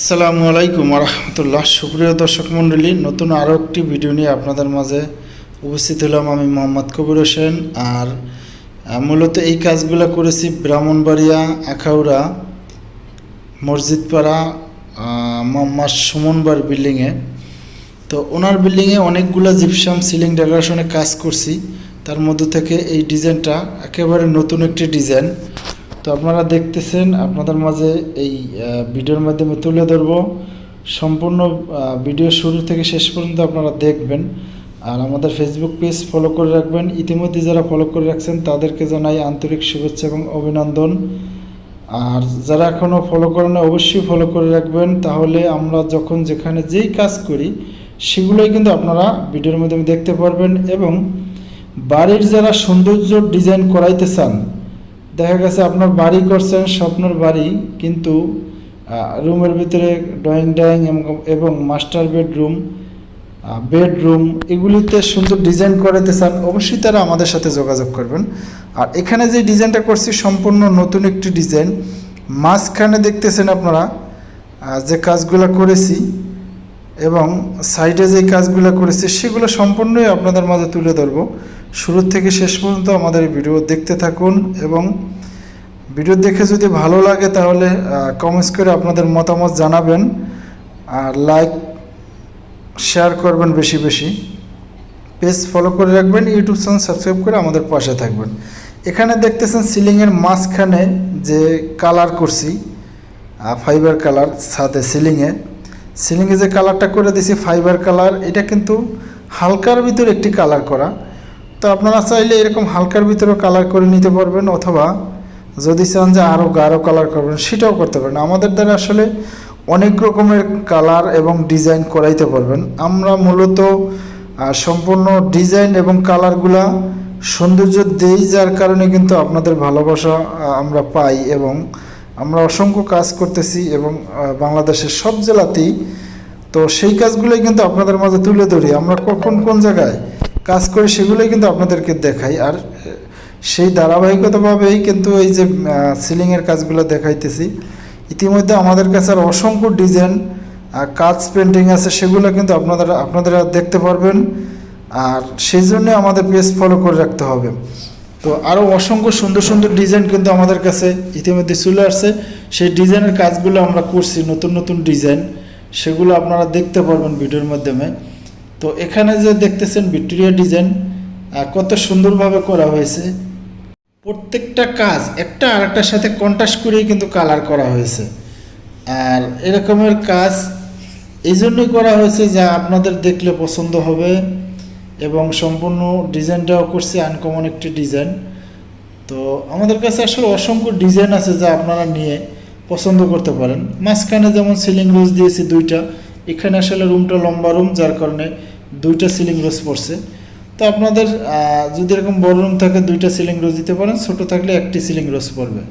আসসালামু আলাইকুম রহমতুল্লাহ সুপ্রিয় দর্শক মণ্ডলী, নতুন আরও একটি ভিডিও নিয়ে আপনাদের মাঝে উপস্থিত হলাম আমি মোহাম্মদ কবির হোসেন। আর মূলত এই কাজগুলো করেছি ব্রাহ্মণবাড়িয়া, আখাউড়া, মসজিদপাড়া মোহাম্মদ সুমনবার বিল্ডিংয়ে। তো ওনার বিল্ডিংয়ে অনেকগুলো জিপসাম সিলিং ডেকোরেশনে কাজ করছি। তার মধ্য থেকে এই ডিজাইনটা একেবারে নতুন একটি ডিজাইন। তো আপনারা দেখতেছেন, আপনাদের মাঝে এই ভিডিওর মাধ্যমে তুলে ধরবো। সম্পূর্ণ ভিডিও শুরু থেকে শেষ পর্যন্ত আপনারা দেখবেন। আর আমাদের ফেসবুক পেজ ফলো করে রাখবেন। ইতিমধ্যে যারা ফলো করে রাখছেন, তাদেরকে জানাই আন্তরিক শুভেচ্ছা এবং অভিনন্দন। আর যারা এখনও ফলো করেন অবশ্যই ফলো করে রাখবেন। তাহলে আমরা যখন যেখানে যেই কাজ করি, সেগুলোই কিন্তু আপনারা ভিডিওর মাধ্যমে দেখতে পারবেন এবং বাড়ির যারা সৌন্দর্য ডিজাইন করাইতে চান দেখা গেছে আপনার বাড়ি করছেন, স্বপ্নর বাড়ি, কিন্তু রুমের ভিতরে ড্রয়িং ডাইং এবং মাস্টার বেডরুম বেডরুম এগুলিতে সুন্দর ডিজাইন করাতে চান অবশ্যই তারা আমাদের সাথে যোগাযোগ করবেন। আর এখানে যে ডিজাইনটা করছি, সম্পূর্ণ নতুন একটি ডিজাইন। মাঝখানে দেখতেছেন আপনারা যে কাজগুলো করেছি এবং সাইডে যে কাজগুলো করেছি, সেগুলো সম্পূর্ণই আপনাদের মাঝে তুলে ধরবো। শুরু থেকে শেষ পর্যন্ত আমাদের ভিডিও দেখতে থাকুন এবং ভিডিও দেখে যদি ভালো লাগে তাহলে কমেন্টস করে আপনাদের মতামত জানাবেন। আর লাইক শেয়ার করবেন বেশি বেশি। পেজ ফলো করে রাখবেন ইউটিউব চ্যানেল সাবস্ক্রাইব করে আমাদের পাশে থাকবেন। এখানে দেখতেছেন সিলিংয়ের মাঝখানে যে কালার করছি ফাইবার কালার সাথে সিলিংয়ে সিলিংয়ে যে কালারটা করে দিছি ফাইবার কালার এটা কিন্তু হালকার ভিতরে একটি কালার করা। তো আপনারা চাইলে এরকম হালকার ভিতরেও কালার করে নিতে পারবেন, অথবা যদি চান যে আরও গাঢ় কালার করবেন, সেটাও করতে পারেন। আমাদের দ্বারা আসলে অনেক রকমের কালার এবং ডিজাইন করাইতে পারবেন। আমরা মূলত সম্পূর্ণ ডিজাইন এবং কালারগুলা সৌন্দর্য দেই, যার কারণে কিন্তু আপনাদের ভালোবাসা আমরা পাই এবং আমরা অসংখ্য কাজ করতেছি এবং বাংলাদেশের সব জেলাতেই। তো সেই কাজগুলোই কিন্তু আপনাদের মাঝে তুলে ধরি। আমরা কখন কোন জায়গায় কাজ করি, সেগুলোই কিন্তু আপনাদেরকে দেখাই। আর সেই ধারাবাহিকতাভাবেই কিন্তু এই যে সিলিংয়ের কাজগুলো দেখাইতেছি। ইতিমধ্যে আমাদের কাছে আর অসংখ্য ডিজাইন কাজ পেন্টিং আছে, সেগুলো কিন্তু আপনাদের আপনারা দেখতে পারবেন। আর সেই জন্যে আমাদের পেজ ফলো করে রাখতে হবে। তো আরও অসংখ্য সুন্দর সুন্দর ডিজাইন কিন্তু আমাদের কাছে ইতিমধ্যে চলে আসছে। সেই ডিজাইনের কাজগুলো আমরা করছি, নতুন নতুন ডিজাইন। সেগুলো আপনারা দেখতে পারবেন ভিডিওর মাধ্যমে। তো এখানে যে দেখতেছেন ভিক্টোরিয়া ডিজাইন কত সুন্দরভাবে করা হয়েছে। প্রত্যেকটা কাজ একটা আরেকটার সাথে কন্ট্রাস্ট করেই কিন্তু কালার করা হয়েছে। আর এরকমের কাজ এই জন্যই করা হয়েছে যা আপনাদের দেখলে পছন্দ হবে এবং সম্পূর্ণ ডিজাইনটাও করছি আনকমন একটি ডিজাইন। তো আমাদের কাছে আসলে অসংখ্য ডিজাইন আছে যা আপনারা নিয়ে পছন্দ করতে পারেন। মাঝখানে যেমন সিলিং রোজ দিয়েছি দুইটা, এখানে আসলে রুমটা লম্বা রুম যার কারণে দুইটা সিলিং রোজ পড়ছে। তো আপনাদের যদি এরকম বড় রুম থাকে, দুইটা সিলিং রোজ দিতে পারেন, ছোট থাকলে একটি সিলিং রোজ পড়বে।